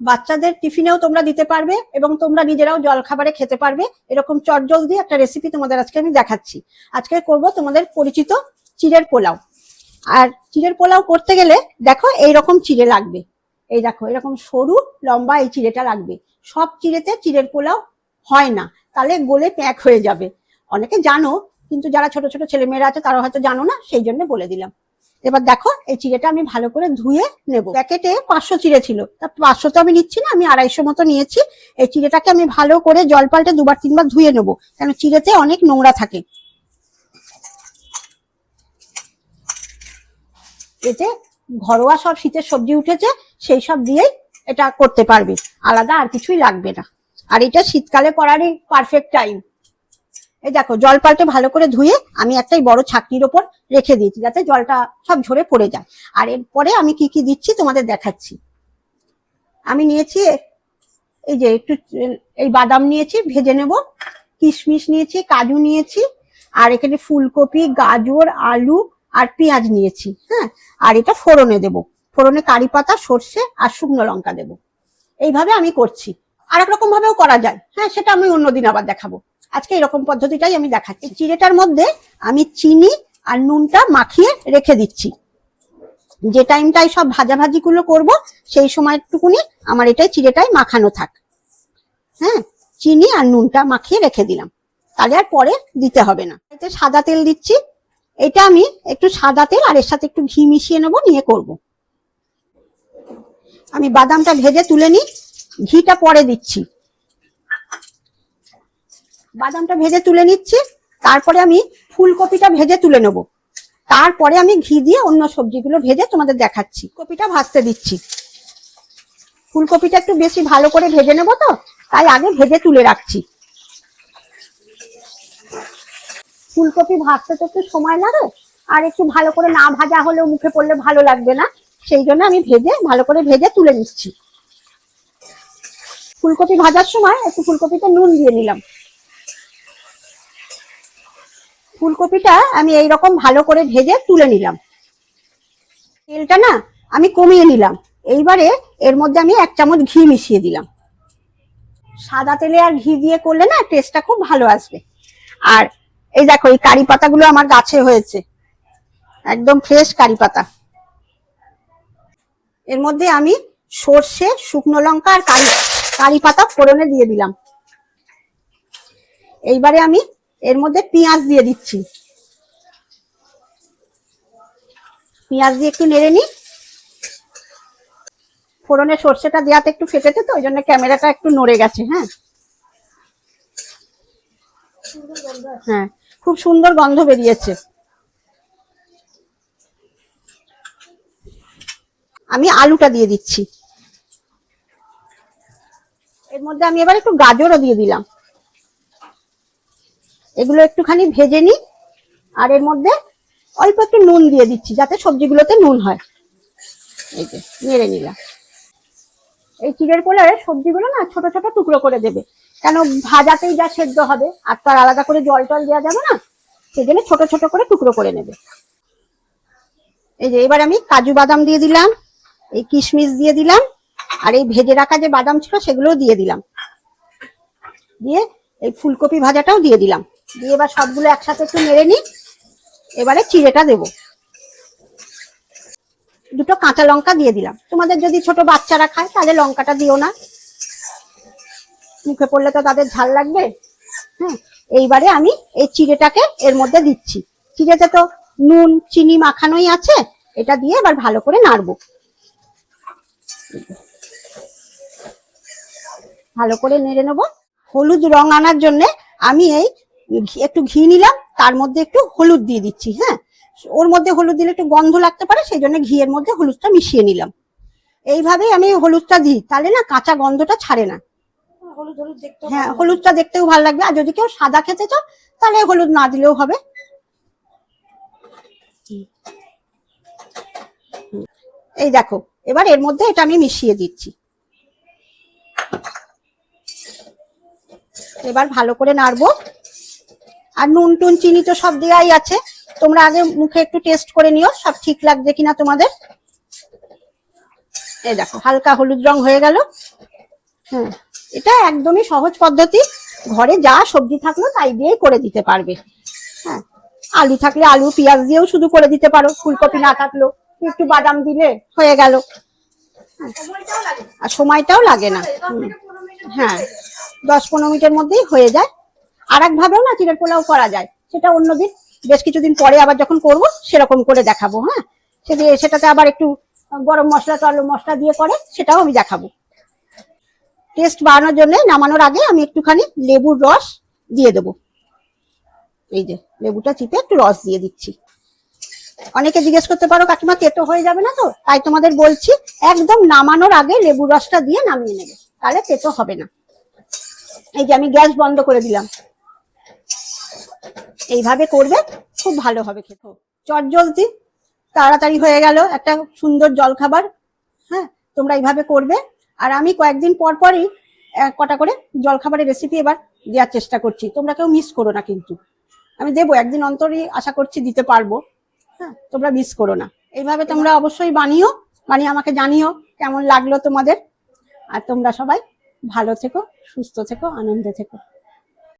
বাচ্চাদের টিফিনেও তোমরা দিতে পারবে এবং তোমরা নিজেরাও জল খাবারে খেতে পারবে। এরকম চটজলদি একটা রেসিপি তোমাদের আজকে আমি দেখাচ্ছি। আজকে করব তোমাদের পরিচিত চিড়ের পোলাও। আর চিড়ের পোলাও করতে গেলে দেখো এই রকম চিড়ে লাগবে। এই দেখো, এরকম সরু, লম্বা এই চিড়েটা লাগবে। সব চিড়েতে চিড়ের পোলাও হয় না। তাহলে গলে প্যাক হয়ে যাবে। অনেকে জানো, কিন্তু যারা ছোট ছোট ছেলেমেয়েরা আছে তারা হয়তো জানো না, সেই জন্য বলে দিলাম। এবার দেখো, এই চিড়েটা আমি ভালো করে ধুয়ে নেব। প্যাকেটে পাঁচশো চিড়ে ছিল। তা পাঁচশো তো আমি নিচ্ছি না, আমি আড়াইশো মতো নিয়েছি। এই চিড়েটাকে আমি ভালো করে জল পাল্টে দুবার, তিনবার ধুয়ে নেব। কেন, চিড়েতে অনেক নোংরা থাকে। এতে ঘরোয়া সব শীতের সবজি উঠেছে, সেই সব দিয়েই এটা করতে পারবে। আলাদা আর কিছুই লাগবে না। আর এটা শীতকালে করারই পারফেক্ট টাইম এই দেখো, জল পাল্টে ভালো করে ধুয়ে আমি একটাই বড় ছাকনির ওপর রেখে দিয়েছি, যাতে জলটা সব ঝরে পড়ে যায়। আর এরপরে আমি কি কি দিচ্ছি তোমাদের দেখাচ্ছি। আমি নিয়েছি এই যে একটু এই বাদাম নিয়েছি, ভেজে নেব। কিশমিশ নিয়েছি, কাজু নিয়েছি, আর এখানে ফুলকপি, গাজর, আলু, আর পেঁয়াজ নিয়েছি হ্যাঁ? আর এটা ফোড়নে দেব। ফোড়নে কারি পাতা, সর্ষে, আর শুকনো লঙ্কা দেব। এইভাবে আমি করছি। আর এক রকম ভাবেও করা যায় হ্যাঁ? সেটা আমি অন্যদিন আবার দেখাবো। আজকে এরকম পদ্ধতিটাই আমি দেখাচ্ছি। চিড়েটার মধ্যে আমি চিনি আর নুনটা মাখিয়ে রেখে দিচ্ছি। যে টাইমটাই সব ভাজাভাজি গুলো করব, সেই সময়টুকুনি আমার এটাই চিড়েটাই মাখানো থাক। হ্যাঁ চিনি আর নুনটা মাখিয়ে রেখে দিলাম। তাহলে আর পরে দিতে হবে না। এতে সাদা তেল দিচ্ছি। এটা আমি একটু সাদা তেল আর এর সাথে একটু ঘি মিশিয়ে নেব, নিয়ে করব। আমি বাদামটা ভেজে তুলে নিই। ঘিটা পরে দিচ্ছি। বাদামটা ভেজে তুলে নিচ্ছি। তারপরে আমি ফুলকপিটা ভেজে তুলে নেব। তারপরে আমি ঘি দিয়ে অন্য সবজিগুলো ভেজে তোমাদের দেখাচ্ছি। কপিটা ভাজতে দিচ্ছি। ফুলকপিটা একটু বেশি ভালো করে ভেজে নেব তো, তাই আগে ভেজে তুলে রাখছি। ফুলকপি ভাজতে তো একটু সময় লাগে, আর একটু ভালো করে না ভাজা হলেও মুখে পড়লে ভালো লাগবে না। সেই জন্য আমি ভেজে ভালো করে ভেজে তুলে নিচ্ছি। ফুলকপি ভাজার সময় একটু ফুলকপিতে নুন দিয়ে নিলাম। ফুলকপিটা আমি এই রকম ভালো করে ভেজে তুলে নিলাম। তেলটা না আমি কমিয়ে নিলাম। এইবারে এর মধ্যে আমি এক চামচ ঘি মিশিয়ে দিলাম। সাদা তেলে আর ঘি দিয়ে করলে না টেস্টটা খুব ভালো আসবে। আর এই দেখো, এই কারি পাতাগুলো আমার গাছে হয়েছে। একদম ফ্রেশ কারি পাতা। এর মধ্যে আমি সর্ষে, শুকনো লঙ্কা আর কারি কারি পাতা ফোড়নে দিয়ে দিলাম। এইবারে আমি এর মধ্যে পেঁয়াজ দিয়ে দিচ্ছি। পেঁয়াজ দিয়ে একটু নেড়ে নিই। ফোড়নে সর্ষেটা দেওয়াতে একটু ফেটেছে তো, ওই জন্য ক্যামেরাটা একটু নড়ে গেছে হ্যাঁ। হ্যাঁ খুব সুন্দর গন্ধ বেরিয়েছে। আমি আলুটা দিয়ে দিচ্ছি। এর মধ্যে আমি এবার একটু গাজরও দিয়ে দিলাম। এগুলো একটুখানি ভেজে নিই, আর এর মধ্যে অল্প একটু নুন দিয়ে দিচ্ছি যাতে সবজিগুলোতে নুন হয়। এই যে, নেড়ে নিলাম। এই চিড়ের পোলারে সবজিগুলো না ছোট ছোট টুকরো করে দেবে। কেন ভাজাতেই যা সেদ্ধ হবে, আর তার আলাদা করে জল টল দেওয়া যাবে না সেই জন্য ছোট ছোট করে টুকরো করে নেবে। এই যে, এবার আমি কাজু বাদাম দিয়ে দিলাম, এই কিশমিশ দিয়ে দিলাম, আর এই ভেজে রাখা যে বাদাম ছিল সেগুলোও দিয়ে দিলাম। দিয়ে এই ফুলকপি ভাজাটাও দিয়ে দিলাম। দিয়ে এবার সবগুলো একসাথে একটু নেড়ে নিই। এবারে চিড়েটা দেব। দুটো কাঁচা লঙ্কা দিয়ে দিলাম। তোমাদের যদি ছোট বাচ্চারা খায়, তাহলে লঙ্কাটা দিও না। মুখে পড়লে তো তাদের ঝাল লাগবে। হ্যাঁ এইবারে আমি এই চিড়েটাকে এর মধ্যে দিচ্ছি। চিড়েতে তো নুন, চিনি মাখানোই আছে। এটা দিয়ে এবার ভালো করে নাড়বো। ভালো করে নেড়ে নেব। হলুদ রং আনার জন্য আমি এই একটু ঘি নিলাম তার মধ্যে একটু হলুদ দিয়ে দিচ্ছি হ্যাঁ? ওর মধ্যে হলুদ দিলে একটু গন্ধ লাগতে পারে সেই জন্য ঘিয়ের মধ্যে হলুদটা মিশিয়ে নিলাম। এইভাবেই আমি হলুদটা দিই তাহলে না কাঁচা গন্ধটা ছাড়ে না। হ্যাঁ হলুদটা দেখতেও ভালো লাগবে আর যদি কেউ সাদা খেতে চাও তাহলে হলুদ না দিলেও হবে। এই দেখো এবার এর মধ্যে এটা আমি মিশিয়ে দিচ্ছি। এবার ভালো করে নাড়বো। আর নুন টুন, চিনি তো সব দেওয়াই আছে। তোমরা আগে মুখে একটু টেস্ট করে নিও, সব ঠিক লাগছে কিনা তোমাদের। এই দেখো, হালকা হলুদ রং হয়ে গেল। হ্যাঁ এটা একদমই সহজ পদ্ধতি। ঘরে যা সবজি থাকল তাই দিয়েই করে দিতে পারবে। হ্যাঁ আলু থাকলে আলু, পেঁয়াজ দিয়েও শুধু করে দিতে পারো। ফুলকপি না থাকল, একটু বাদাম দিলে হয়ে গেল। সময়টাও আর সময়টাও লাগে না। হ্যাঁ দশ পনেরো মিনিটের মধ্যেই হয়ে যায়। আর এক ভাবেও না চিড়ের পোলাও করা যায়। সেটা অন্যদিন বেশ কিছুদিন পরে আবার যখন করব, সেরকম করে দেখাবো হ্যাঁ? সেটি সেটাতে আবার একটু গরম মশলা টরম মশলা দিয়ে করে, সেটাও আমি দেখাবো। টেস্ট বাড়ানোর জন্য নামানোর আগে আমি একটুখানি লেবুর রস দিয়ে দেবো। এই যে, লেবুটা চিপে একটু রস দিয়ে দিচ্ছি। অনেকে জিজ্ঞেস করতে পারো, কাকিমা, তেতো হয়ে যাবে না তো? তাই তোমাদের বলছি, একদম নামানোর আগে লেবুর রসটা দিয়ে নামিয়ে নেবে। তাহলে তেতো হবে না। এই যে আমি গ্যাস বন্ধ করে দিলাম। এইভাবে করবে, খুব ভালো হবে খেতে। চট জলদি, তাড়াতাড়ি হয়ে গেল একটা সুন্দর জলখাবার। হ্যাঁ তোমরা এইভাবে করবে। আর আমি কয়েকদিন পর পরই কটা করে জলখাবারের রেসিপি এবার দেওয়ার চেষ্টা করছি। তোমরা কেউ মিস করো না কিন্তু। আমি দেবো, একদিন অন্তরই আশা করছি দিতে পারব। হ্যাঁ তোমরা মিস করো না। এইভাবে তোমরা অবশ্যই বানিও, বানিয়ে আমাকে জানিও কেমন লাগল তোমাদের। আর তোমরা সবাই ভালো থেকো, সুস্থ থেকো, আনন্দে থেকো।